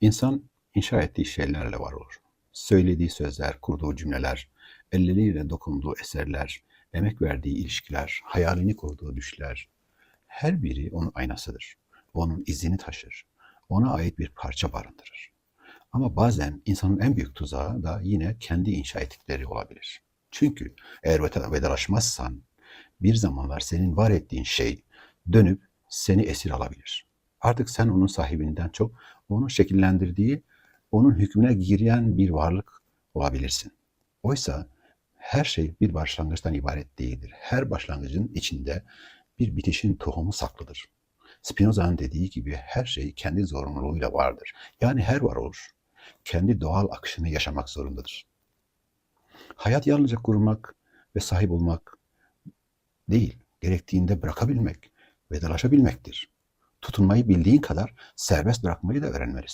İnsan inşa ettiği şeylerle var olur. Söylediği sözler, kurduğu cümleler, elleriyle dokunduğu eserler, emek verdiği ilişkiler, hayalini kurduğu düşler, her biri onun aynasıdır. Onun izini taşır. Ona ait bir parça barındırır. Ama bazen insanın en büyük tuzağı da yine kendi inşa ettikleri olabilir. Çünkü eğer veda- vedalaşmazsan bir zamanlar senin var ettiğin şey dönüp seni esir alabilir. Artık sen onun sahibinden çok onun şekillendirdiği, onun hükmüne giren bir varlık olabilirsin. Oysa her şey bir başlangıçtan ibaret değildir. Her başlangıcın içinde bir bitişin tohumu saklıdır. Spinoza'nın dediği gibi her şey kendi zorunluluğuyla vardır. Yani her varoluş kendi doğal akışını yaşamak zorundadır. Hayat yalnızca kurmak ve sahip olmak değil, gerektiğinde bırakabilmek, vedalaşabilmektir. Tutunmayı bildiğin kadar serbest bırakmayı da öğrenmelisin.